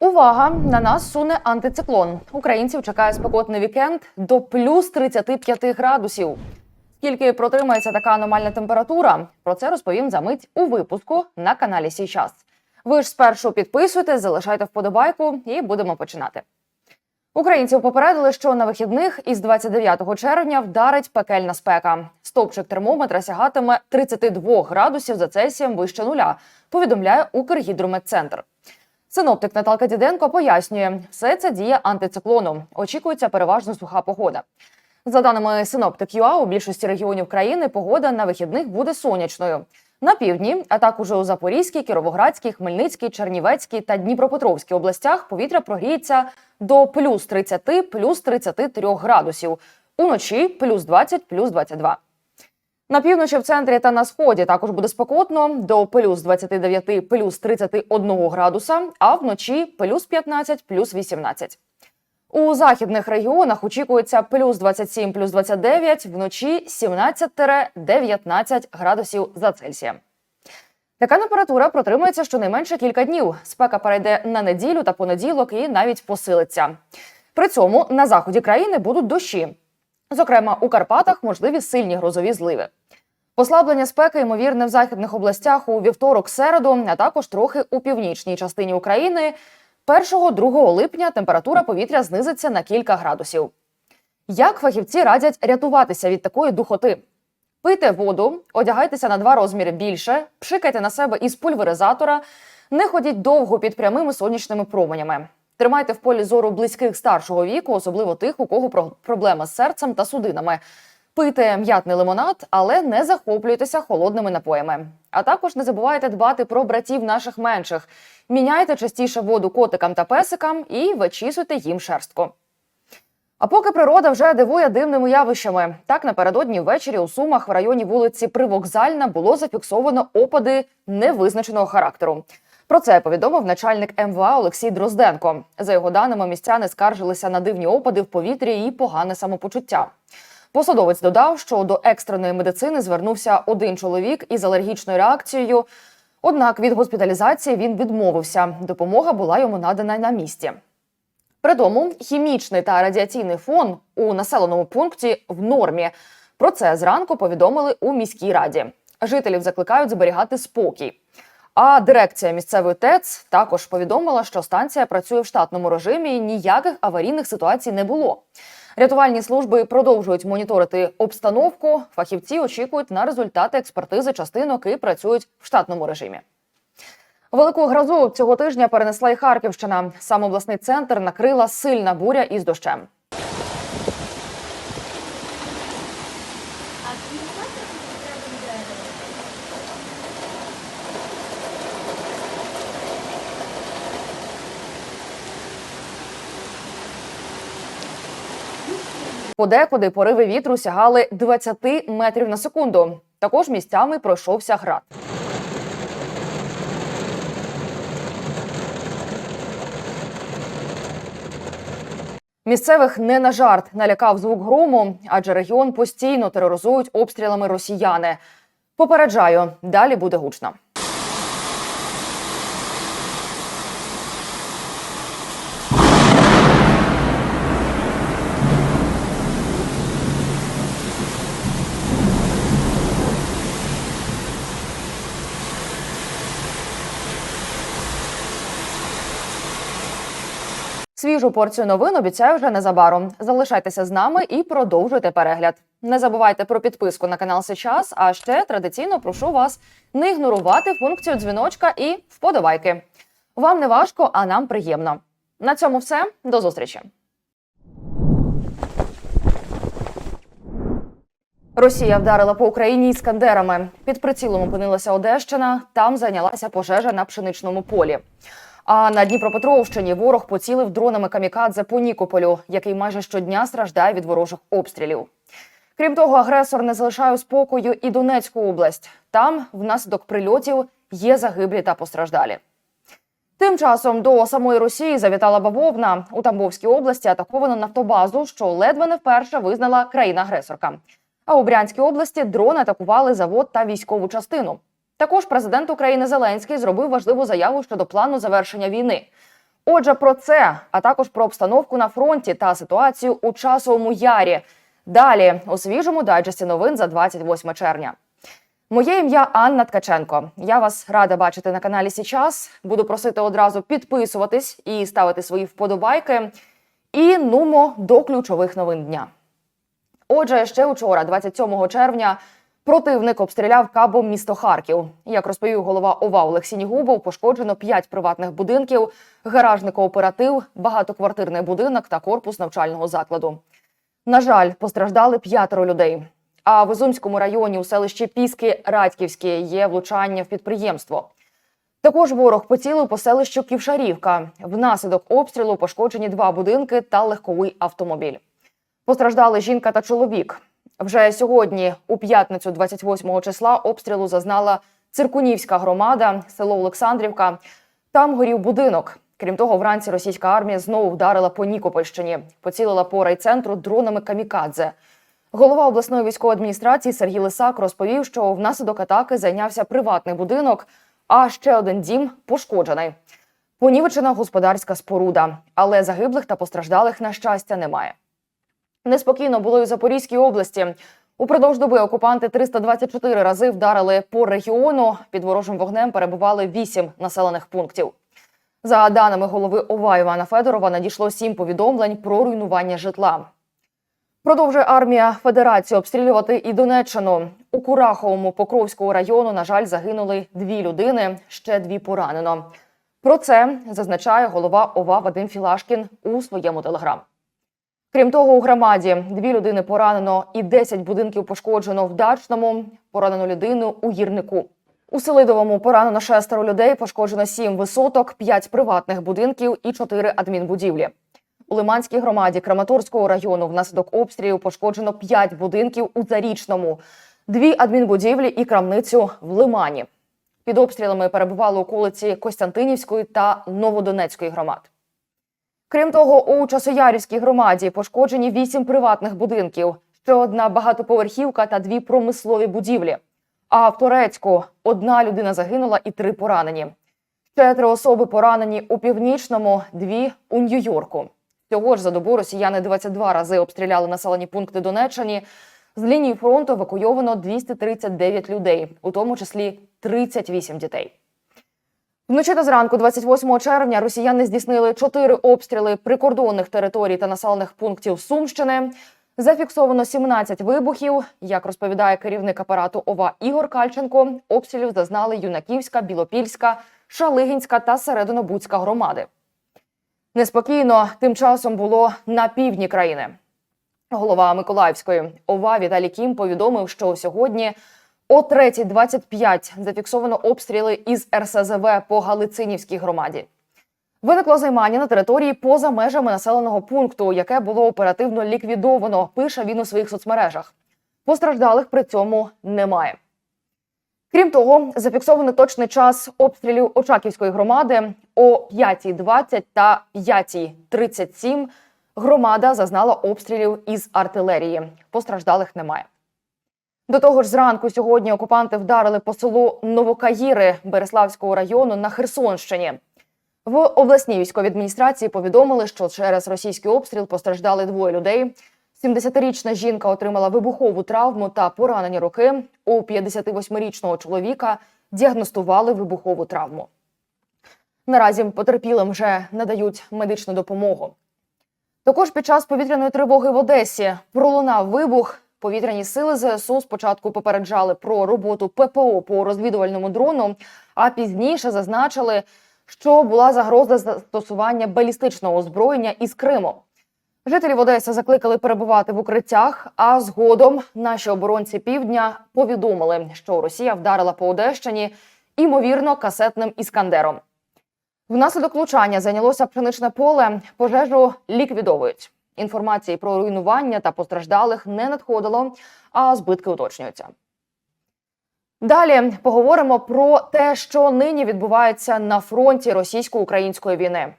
Увага! На нас суне антициклон. Українців чекає спекотний вікенд до плюс 35 градусів. Скільки протримається така аномальна температура? Про це розповім за мить у випуску на каналі Сій час. Ви ж спершу підписуйтесь, залишайте вподобайку і будемо починати. Українців попередили, що на вихідних із 29 червня вдарить пекельна спека. Стопчик термометра сягатиме 32 градусів за Цельсієм вище нуля. Повідомляє Укргідрометцентр. Синоптик Наталка Діденко пояснює, все це дія антициклону. Очікується переважно суха погода. За даними синоптик ЮА, у більшості регіонів країни погода на вихідних буде сонячною. На півдні, а також у Запорізькій, Кіровоградській, Хмельницькій, Чернівецькій та Дніпропетровській областях повітря прогріється до плюс 30, плюс 33 градусів. Уночі плюс 20, плюс 22. На півночі в центрі та на сході також буде спекотно до плюс 29, плюс 31 градуса, а вночі плюс 15, плюс 18. У західних регіонах очікується плюс 27, плюс 29, вночі 17-19 градусів за Цельсієм. Така температура протримається щонайменше кілька днів. Спека перейде на неділю та понеділок і навіть посилиться. При цьому на заході країни будуть дощі. Зокрема, у Карпатах можливі сильні грозові зливи. Послаблення спеки ймовірне в західних областях у вівторок, середу, а також трохи у північній частині України. 1-2 липня температура повітря знизиться на кілька градусів. Як фахівці радять рятуватися від такої духоти? Пийте воду, одягайтеся на два розміри більше, пшикайте на себе із пульверизатора, не ходіть довго під прямими сонячними променями. Тримайте в полі зору близьких старшого віку, особливо тих, у кого про- проблеми з серцем та судинами. Пийте м'ятний лимонад, але не захоплюйтеся холодними напоями. А також не забувайте дбати про братів наших менших. Міняйте частіше воду котикам та песикам і вичісуйте їм шерстку. А поки природа вже дивує дивними явищами. Так напередодні ввечері у Сумах в районі вулиці Привокзальна було зафіксовано опади невизначеного характеру. Про це повідомив начальник МВА Олексій Дрозденко. За його даними, містяни скаржилися на дивні опади в повітрі і погане самопочуття. Посадовець додав, що до екстреної медицини звернувся один чоловік із алергічною реакцією. Однак від госпіталізації він відмовився. Допомога була йому надана на місці. При тому хімічний та радіаційний фон у населеному пункті в нормі. Про це зранку повідомили у міській раді. Жителів закликають зберігати спокій. А дирекція місцевої ТЕЦ також повідомила, що станція працює в штатному режимі і ніяких аварійних ситуацій не було. Рятувальні служби продовжують моніторити обстановку. Фахівці очікують на результати експертизи частинок і працюють в штатному режимі. Велику грозу цього тижня перенесла і Харківщина. Сам обласний центр накрила сильна буря із дощем. Подекуди пориви вітру сягали 20 метрів на секунду. Також місцями пройшовся град. Місцевих не на жарт налякав звук грому, адже регіон постійно тероризують обстрілами росіяни. Попереджаю, далі буде гучно. Свіжу порцію новин обіцяю вже незабаром. Залишайтеся з нами і продовжуйте перегляд. Не забувайте про підписку на канал Сейчас. А ще традиційно прошу вас не ігнорувати функцію дзвіночка і вподобайки. Вам не важко, а нам приємно. На цьому все. До зустрічі. Росія вдарила по Україні іскандерами. Під прицілом опинилася Одещина. Там зайнялася пожежа на пшеничному полі. А на Дніпропетровщині ворог поцілив дронами камікадзе по Нікополю, який майже щодня страждає від ворожих обстрілів. Крім того, агресор не залишає спокою і Донецьку область. Там, внаслідок прильотів, є загиблі та постраждалі. Тим часом до самої Росії завітала бавовна у Тамбовській області. Атаковано нафтобазу, що ледве не вперше визнала країна-агресорка. А у Брянській області дрони атакували завод та військову частину. Також президент України Зеленський зробив важливу заяву щодо плану завершення війни. Отже, про це, а також про обстановку на фронті та ситуацію у часовому ярі. Далі у свіжому дайджесті новин за 28 червня. Моє ім'я Анна Ткаченко. Я вас рада бачити на каналі Січас. Буду просити одразу підписуватись і ставити свої вподобайки. І нумо до ключових новин дня. Отже, ще учора, 27 червня, противник обстріляв кабом місто Харків. Як розповів голова ОВА Олексій Нігубов, пошкоджено 5 приватних будинків, гаражний кооператив, багатоквартирний будинок та корпус навчального закладу. На жаль, постраждали п'ятеро людей. А в Ізумському районі у селищі Піски Радьківське є влучання в підприємство. Також ворог поцілив по селищу Ківшарівка. Внаслідок обстрілу пошкоджені два будинки та легковий автомобіль. Постраждали жінка та чоловік. Вже сьогодні, у п'ятницю, 28 числа, обстрілу зазнала Циркунівська громада, село Олександрівка. Там горів будинок. Крім того, вранці російська армія знову вдарила по Нікопольщині, поцілила по райцентру дронами камікадзе. Голова обласної військової адміністрації Сергій Лисак розповів, що внаслідок атаки зайнявся приватний будинок, а ще один дім пошкоджений. Понівечена господарська споруда, але загиблих та постраждалих на щастя немає. Неспокійно було і в Запорізькій області. Упродовж доби окупанти 324 рази вдарили по регіону. Під ворожим вогнем перебували 8 населених пунктів. За даними голови ОВА Івана Федорова, надійшло сім повідомлень про руйнування житла. Продовжує армія Федерації обстрілювати і Донеччину. У Кураховому Покровського району, на жаль, загинули дві людини, ще дві поранено. Про це зазначає голова ОВА Вадим Філашкін у своєму телеграм. Крім того, у громаді дві людини поранено і 10 будинків пошкоджено в дачному, поранено людину у гірнику. У Селидовому поранено шестеро людей, пошкоджено сім висоток, п'ять приватних будинків і чотири адмінбудівлі. У Лиманській громаді Краматорського району внаслідок обстрілів пошкоджено п'ять будинків у Зарічному, дві адмінбудівлі і крамницю в Лимані. Під обстрілами перебували околиці Костянтинівської та Новодонецької громад. Крім того, у Часоярівській громаді пошкоджені вісім приватних будинків, ще одна багатоповерхівка та дві промислові будівлі. А в Турецьку одна людина загинула і три поранені. Ще три особи поранені у північному, дві у Нью-Йорку. Цього ж за добу росіяни 22 рази обстріляли населені пункти Донеччини. З лінії фронту евакуйовано 239 людей, у тому числі 38 дітей. Вночі та зранку, 28 червня, росіяни здійснили чотири обстріли прикордонних територій та населених пунктів Сумщини. Зафіксовано 17 вибухів. Як розповідає керівник апарату ОВА Ігор Кальченко, обстрілів зазнали Юнаківська, Білопільська, Шалигінська та Серединобудська громади. Неспокійно тим часом було на півдні країни. Голова Миколаївської ОВА Віталій Кім повідомив, що сьогодні о 3.25 зафіксовано обстріли із РСЗВ по Галицинівській громаді. Виникло займання на території поза межами населеного пункту, яке було оперативно ліквідовано. Пише він у своїх соцмережах. Постраждалих при цьому немає. Крім того, зафіксований точний час обстрілів Очаківської громади о 5.20 та 5.37 громада зазнала обстрілів із артилерії. Постраждалих немає. До того ж, зранку сьогодні окупанти вдарили по селу Новокаїри Береславського району на Херсонщині. В обласній військовій адміністрації повідомили, що через російський обстріл постраждали двоє людей. 70-річна жінка отримала вибухову травму та поранені руки. У 58-річного чоловіка діагностували вибухову травму. Наразі потерпілим вже надають медичну допомогу. Також під час повітряної тривоги в Одесі пролунав вибух. Повітряні сили ЗСУ спочатку попереджали про роботу ППО по розвідувальному дрону, а пізніше зазначили, що була загроза застосування балістичного озброєння із Криму. Жителів Одеси закликали перебувати в укриттях. А згодом наші оборонці півдня повідомили, що Росія вдарила по Одещині, імовірно, касетним іскандером. Внаслідок влучання зайнялося пшеничне поле. Пожежу ліквідовують. Інформації про руйнування та постраждалих не надходило, а збитки уточнюються. Далі поговоримо про те, що нині відбувається на фронті російсько-української війни.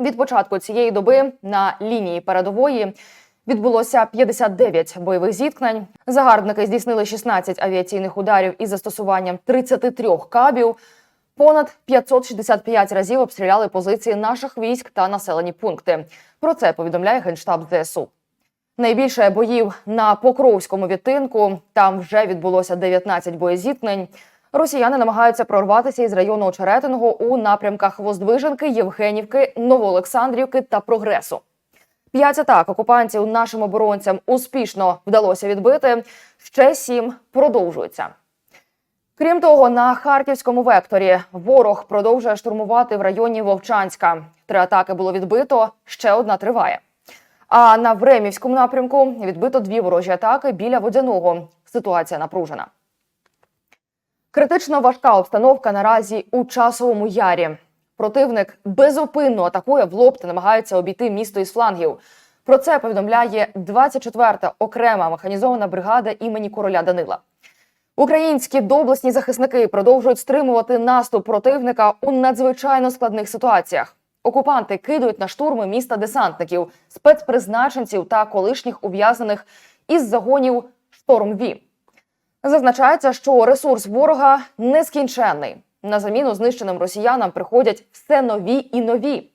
Від початку цієї доби на лінії передової відбулося 59 бойових зіткнень. Загарбники здійснили 16 авіаційних ударів із застосуванням 33 кабів. Понад 565 разів обстріляли позиції наших військ та населені пункти. Про це повідомляє генштаб ЗСУ. Найбільше боїв на Покровському відтинку. Там вже відбулося 19 боєзіткнень. Росіяни намагаються прорватися із району Очеретиного у напрямках Воздвиженки, Євгенівки, Новоолександрівки та Прогресу. П'ять атак окупантів нашим оборонцям успішно вдалося відбити. Ще сім продовжуються. Крім того, на харківському векторі ворог продовжує штурмувати в районі Вовчанська. Три атаки було відбито, ще одна триває. А на Времівському напрямку відбито дві ворожі атаки біля водяного. Ситуація напружена. Критично важка обстановка наразі у часовому ярі. Противник безупинно атакує в лоб та намагається обійти місто із флангів. Про це повідомляє 24-та окрема механізована бригада імені короля Данила. Українські доблесні захисники продовжують стримувати наступ противника у надзвичайно складних ситуаціях. Окупанти кидають на штурми міста десантників, спецпризначенців та колишніх ув'язнених із загонів Шторм Ві. Зазначається, що ресурс ворога нескінченний. На заміну знищеним росіянам приходять все нові і нові.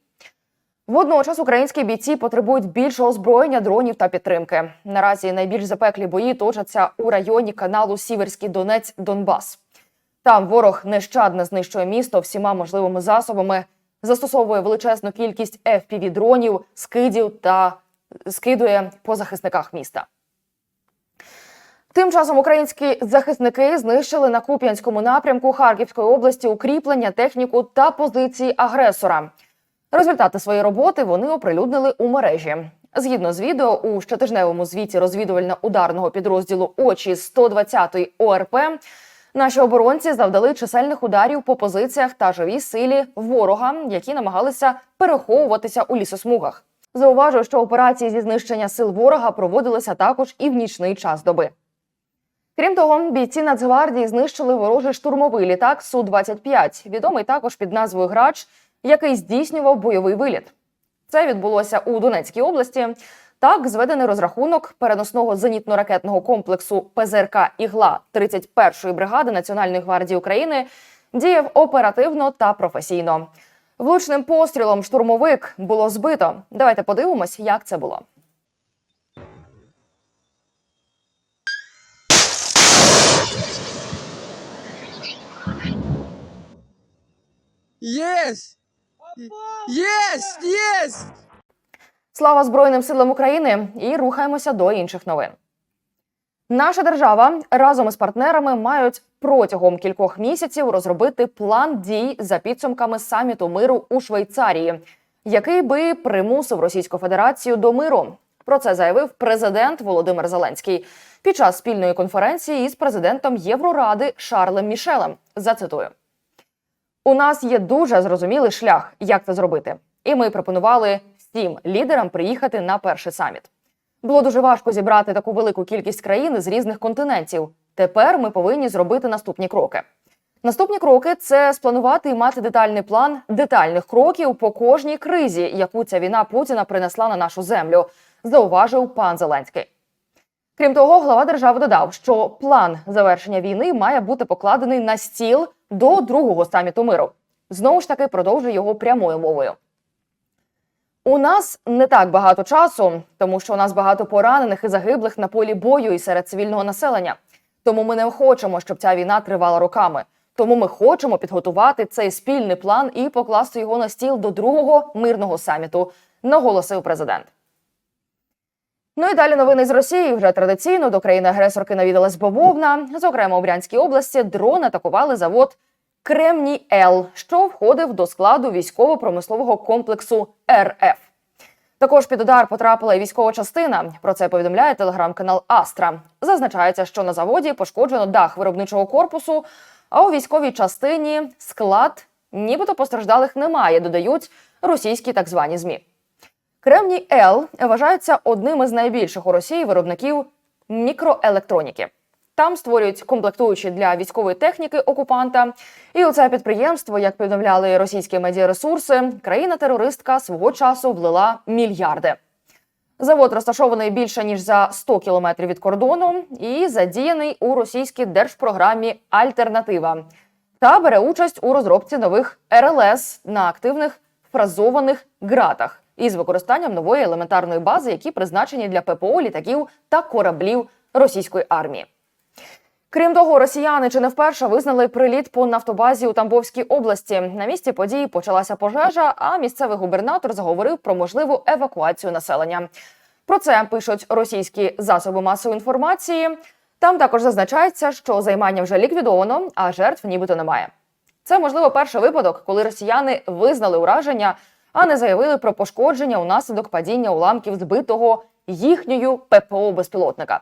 Водночас українські бійці потребують більшого озброєння, дронів та підтримки. Наразі найбільш запеклі бої точаться у районі каналу Сіверський Донець Донбас. Там ворог нещадно знищує місто всіма можливими засобами, застосовує величезну кількість fpv дронів, скидів та скидує по захисниках міста. Тим часом українські захисники знищили на Куп'янському напрямку Харківської області укріплення, техніку та позиції агресора. Результати своєї роботи вони оприлюднили у мережі. Згідно з відео, у щотижневому звіті розвідувально-ударного підрозділу очі 120-ї ОРП наші оборонці завдали чисельних ударів по позиціях та живій силі ворога, які намагалися переховуватися у лісосмугах. Зауважу, що операції зі знищення сил ворога проводилися також і в нічний час доби. Крім того, бійці Нацгвардії знищили ворожий штурмовий літак су 25 відомий також під назвою Грач, який здійснював бойовий виліт. Це відбулося у Донецькій області. Так, зведений розрахунок переносного зенітно-ракетного комплексу ПЗРК Ігла 31-ї бригади Національної гвардії України діяв оперативно та професійно. Влучним пострілом штурмовик було збито. Давайте подивимось, як це було. Есть! Есть! Есть! Слава Збройним силам України і рухаємося до інших новин. Наша держава разом із партнерами мають протягом кількох місяців розробити план дій за підсумками саміту миру у Швейцарії, який би примусив Російську Федерацію до миру. Про це заявив президент Володимир Зеленський під час спільної конференції із президентом Євроради Шарлем Мішелем. Зацитую. У нас є дуже зрозумілий шлях, як це зробити. І ми пропонували всім лідерам приїхати на перший саміт. Було дуже важко зібрати таку велику кількість країн з різних континентів. Тепер ми повинні зробити наступні кроки. Наступні кроки це спланувати і мати детальний план детальних кроків по кожній кризі, яку ця війна Путіна принесла на нашу землю, зауважив пан Зеленський. Крім того, глава держави додав, що план завершення війни має бути покладений на стіл до другого саміту миру. Знову ж таки, продовжує його прямою мовою. У нас не так багато часу, тому що у нас багато поранених і загиблих на полі бою і серед цивільного населення. Тому ми не хочемо, щоб ця війна тривала роками. Тому ми хочемо підготувати цей спільний план і покласти його на стіл до другого мирного саміту, наголосив президент. Ну і далі новини з Росії. Вже традиційно до країни-агресорки навідалась бавовна. Зокрема, у Брянській області дрон атакували завод Кремній Л, що входив до складу військово-промислового комплексу РФ. Також під удар потрапила і військова частина. Про це повідомляє телеграм-канал Астра. Зазначається, що на заводі пошкоджено дах виробничого корпусу, а у військовій частині склад, нібито постраждалих немає. Додають російські так звані змі. Кремній Л вважається одним із найбільших у Росії виробників мікроелектроніки. Там створюють комплектуючі для військової техніки окупанта. І у це підприємство, як повідомляли російські медіаресурси, країна-терористка свого часу влила мільярди. Завод розташований більше ніж за 100 кілометрів від кордону і задіяний у російській держпрограмі Альтернатива. та бере участь у розробці нових РЛС на активних фразованих ґратах із використанням нової елементарної бази, які призначені для ППО літаків та кораблів російської армії. Крім того, росіяни чи не вперше визнали приліт по нафтобазі у Тамбовській області. На місці події почалася пожежа, а місцевий губернатор заговорив про можливу евакуацію населення. Про це пишуть російські засоби масової інформації. Там також зазначається, що займання вже ліквідовано, а жертв нібито немає. Це можливо перший випадок, коли росіяни визнали ураження, а не заявили про пошкодження унаслідок падіння уламків збитого їхньою ППО безпілотника.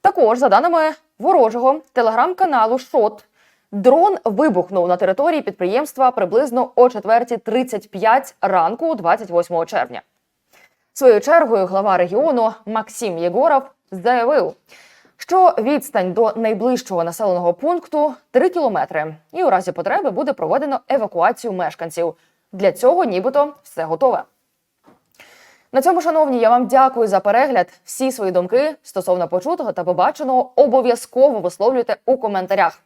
Також, за даними ворожого телеграм-каналу ШОТ, дрон вибухнув на території підприємства приблизно о 4.35 ранку 28 червня. Своєю чергою глава регіону Максим Єгоров заявив, що відстань до найближчого населеного пункту 3 кілометри, і у разі потреби буде проведено евакуацію мешканців. Для цього нібито все готове. На цьому, шановні, я вам дякую за перегляд. Всі свої думки стосовно почутого та побаченого обов'язково висловлюйте у коментарях.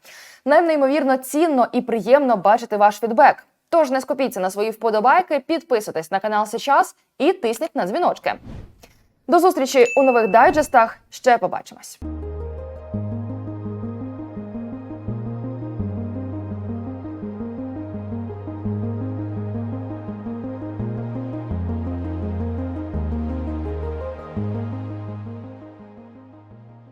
Нам неймовірно цінно і приємно бачити ваш фідбек. Тож не скупіться на свої вподобайки, підписуйтесь на канал сейчас і тисніть на дзвіночки. До зустрічі у нових дайджестах. Ще побачимось.